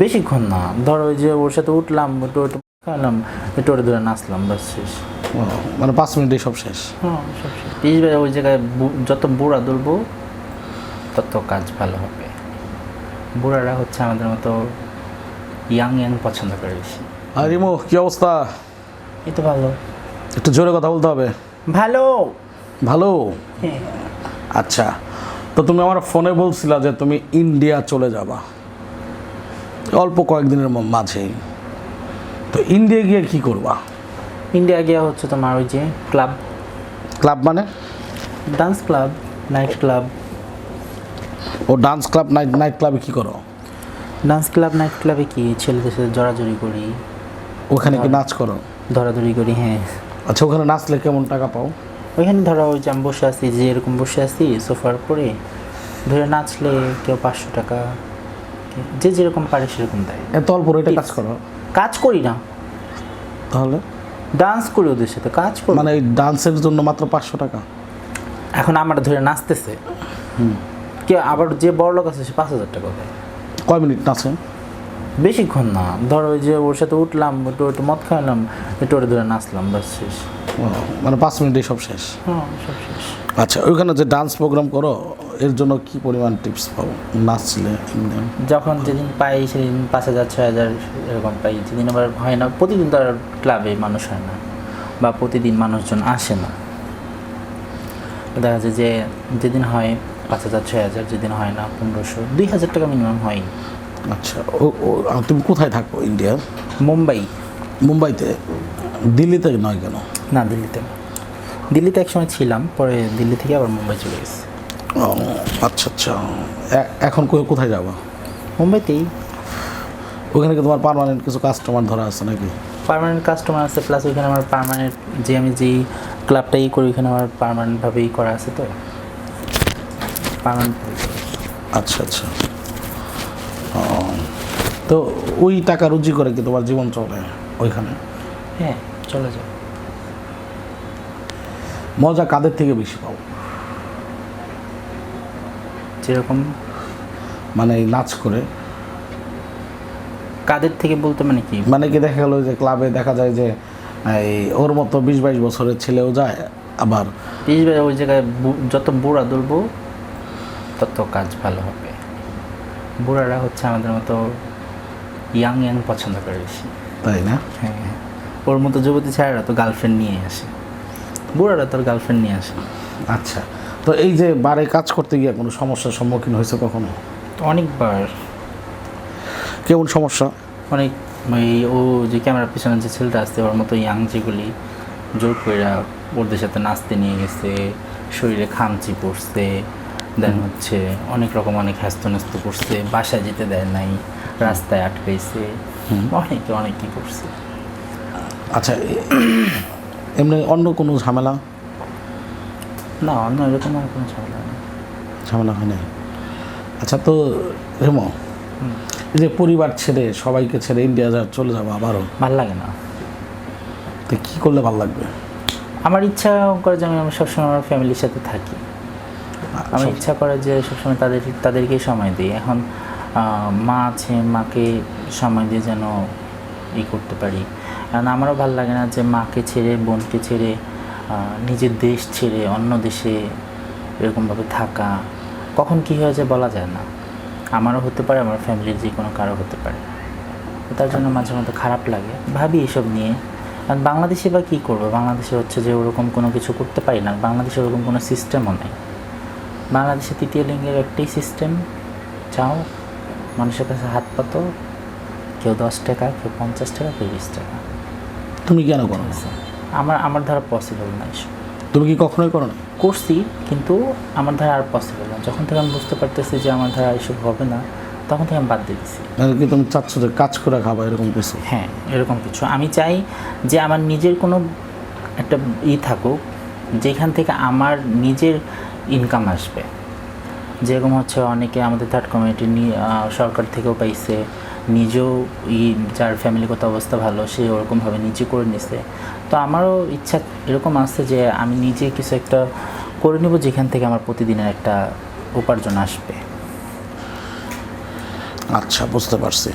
বেশিক্ষণ না। ধরো ওই যে ওর সাথে উঠলাম একটু একটু খাওয়ালাম একটু ওরে ধরে নাচলাম বাস শেষ। ও, মানে পাঁচ মিনিটে সব শেষ? হ্যাঁ সব শেষ। তিরিশ বাজে ওই জায়গায় যত বুড়া তুলবো তত কাজ ভালো হবে। বুড়ারা হচ্ছে আমাদের মতো ইয়াং ইয়াং পছন্দ করে বেশি। আর রিমো কি অবস্থা? এই তো ভালো। একটু জোরে কথা বলতে হবে? ভালো! ভালো? হ্যাঁ। আচ্ছা তো তুমি আমার ফোনে বলছিলা যে তুমি ইন্ডিয়া চলে যাবা। অল্প কয়েকদিনের মাঝেই তো ইন্ডিয়া গিয়ে কি করবা? ইন্ডিয়া গিয়া হচ্ছে তোমার ওই যে ক্লাব। ক্লাব মানে? Dance club night club. ও ডান্স ক্লাব নাইট নাইট ক্লাবে কি করো? ডান্স ক্লাব নাইট ক্লাবে কি? ছেলেদের সাথে জড়াজড়ি করি। ওখানে কি নাচ করো? ধরাধরি করি হ্যাঁ। আচ্ছা ওখানে নাচলে কেমন টাকা পাও? ওইখানে ধরো ওই যে আমি বসে আছি যে এরকম বসে আছি সোফার পরে ধরে নাচলে কেউ পাঁচশো টাকা। যে যেরকম পারে সেরকম দেয়। এত অল্প রেটে কাজ করো। কাজ করি না। তাহলে? ডান্স করি ওদের সাথে কাজ করি। মানে ডান্সের জন্য মাত্র পাঁচশো টাকা? এখন আমার ধরে নাচতেছে। কে আবার যে বড় লোক আছে সে পাঁচ হাজার টাকা দেয়। কয় মিনিট নাচে? বেশিক্ষণ না। ধরো ওই যে ওর সাথে উঠলাম একটু একটু মদ খাওয়ালাম একটু ওরে ধরে নাচলাম বাস শেষ। মানে পাঁচ মিনিটেই সব শেষ। হ্যাঁ সব শেষ। আচ্ছা ওইখানে যে ডান্স প্রোগ্রাম করো এর জন্য কি পরিমাণ টিপস পাবো? নাচলে? যখন যেদিন পাই সেদিন পাঁচ হাজার ছয় হাজার এরকম পাই। যেদিন আবার হয় না প্রতিদিন তো আর ক্লাবে মানুষ হয় না বা প্রতিদিন মানুষজন আসে না। দেখা যায় যে যেদিন হয় পাঁচ হাজার ছয় হাজার যেদিন হয় না পনেরোশো দুই হাজার টাকা মিনিমাম হয় আচ্ছা ও ও তুমি কোথায় থাকো? ইন্ডিয়া মুম্বাই। মুম্বাইতে? দিল্লিতে নয় কেন? না দিল্লিতে। দিল্লিতে একসময় ছিলাম পরে দিল্লি থেকে আবার মুম্বাই চলে গেছি। ও, আচ্ছা আচ্ছা। এখন কোথায় যাব? মুম্বাইতেই। ওখানে কি তোমার পার্মানেন্ট কিছু কাস্টমার ধরা আছে নাকি? পার্মানেন্ট কাস্টমার আছে প্লাস ওইখানে আমার পার্মানেন্ট যে আমি যেই ক্লাবটাই করি ওইখানে আমার পার্মানেন্টভাবেই করা আছে তো। পার্মানেন্ট আচ্ছা আচ্ছা। ও, তো ওই টাকা রুজি করে কি তোমার জীবন চলে ওইখানে? হ্যাঁ চলে যাও মজা কাদের থেকে বেশি পাও যেরকম মানে নাচ করে। কাদের থেকে বলতে মানে কি? মানে কি দেখা গেলো যে ক্লাবে দেখা যায় যে এই ওর মতো বিশ বাইশ বছরের ছেলেও যায় আবার বিশ বার ওই জায়গায় যত বুড়া তুলবো তত কাজ ভালো হবে। বুড়ারা হচ্ছে আমাদের মতো ইয়াং ইয়াং পছন্দ করে বেশি। তাই না? হ্যাঁ হ্যাঁ। ওর মতো যুবতী ছেলেরা তো গার্লফ্রেন্ড নিয়ে আসে। বুড়ারা তোর গার্লফ্রেন্ড নিয়ে আসে আচ্ছা। তো এই যে বারে কাজ করতে গিয়ে কোনো সমস্যার সম্মুখীন হয়েছে কখনো? তো অনেকবার। কেমন সমস্যা? অনেক ওই ও যে ক্যামেরার পিছনে যে ছেলেটা আসছে ওর মতো ইয়াং যেগুলি জোর করে ওদের সাথে নাচতে নিয়ে গেছে শরীরে খামচি পড়ছে দেন হচ্ছে অনেক রকম অনেক হ্যাস্ত ন্যস্ত করছে বাসায় যেতে দেয় নাই রাস্তায় আটকাইছে অনেক অনেক কি করছে। আচ্ছা এমনি অন্য কোনো ঝামেলা? না অন্য এরকম আর কোনো ঝামেলা নেই। ঝামেলা হয় নাই। আচ্ছা তো হেমো এই যে পরিবার ছেড়ে সবাইকে ছেড়ে ইন্ডিয়া যা চলে যাব আবারও। ভালো লাগে না। তো কী করলে ভালো লাগবে? আমার ইচ্ছা করে যে আমি আমার সবসময় আমার ফ্যামিলির সাথে থাকি। আমার ইচ্ছা করে যে সবসময় তাদের তাদেরকেই সময় দিই। এখন মা আছে মাকে সময় দিয়ে যেন ই করতে পারি। কারণ আমারও ভালো লাগে না যে মাকে ছেড়ে বোনকে ছেড়ে নিজের দেশ ছেড়ে অন্য দেশে এরকমভাবে থাকা কখন কী হয়ে যায় বলা যায় না। আমারও হতে পারে আমার ফ্যামিলির যে কোনো কারও হতে পারে। তার জন্য মাঝে মধ্যে খারাপ লাগে। ভাবি এসব নিয়ে আর বাংলাদেশে বা কী করব? বাংলাদেশে হচ্ছে যে ওরকম কোনো কিছু করতে পারি না। বাংলাদেশে ওরকম কোনো সিস্টেমও নেই। বাংলাদেশে তৃতীয় লিঙ্গের একটাই সিস্টেম চাও? মানুষের কাছে হাত পাতো কেউ দশ টাকা কেউ পঞ্চাশ টাকা কেউ বিশ টাকা। তুমি কেন করো? আমার আমার দ্বারা পসিবল না এসব। তুমি কি কখনোই করো না? করছি কিন্তু আমার দ্বারা আর পসিবল না। যখন থেকে আমি বুঝতে পারতেছি যে আমার দ্বারা এসব হবে না তখন থেকে আমি বাদ দিয়ে মানে কি তুমি চাচ্ছ যে কাজ করে খাবা এরকম কিছু? হ্যাঁ এরকম কিছু। আমি চাই যে আমার নিজের কোনো একটা ই থাকুক যেখান থেকে আমার নিজের ইনকাম আসবে। যেরকম হচ্ছে অনেকে আমাদের থার্ড কমিউনিটি সরকার থেকেও পাইছে। নিজেও ই যার ফ্যামিলিগত অবস্থা ভালো, সে ওরকমভাবে নিজে করে নিছে। তো আমারও ইচ্ছা এরকম আসছে যে আমি নিজে কিছু একটা করে নেব যেখান থেকে আমার প্রতিদিনের একটা উপার্জন আসবে। আচ্ছা বুঝতে পারছি।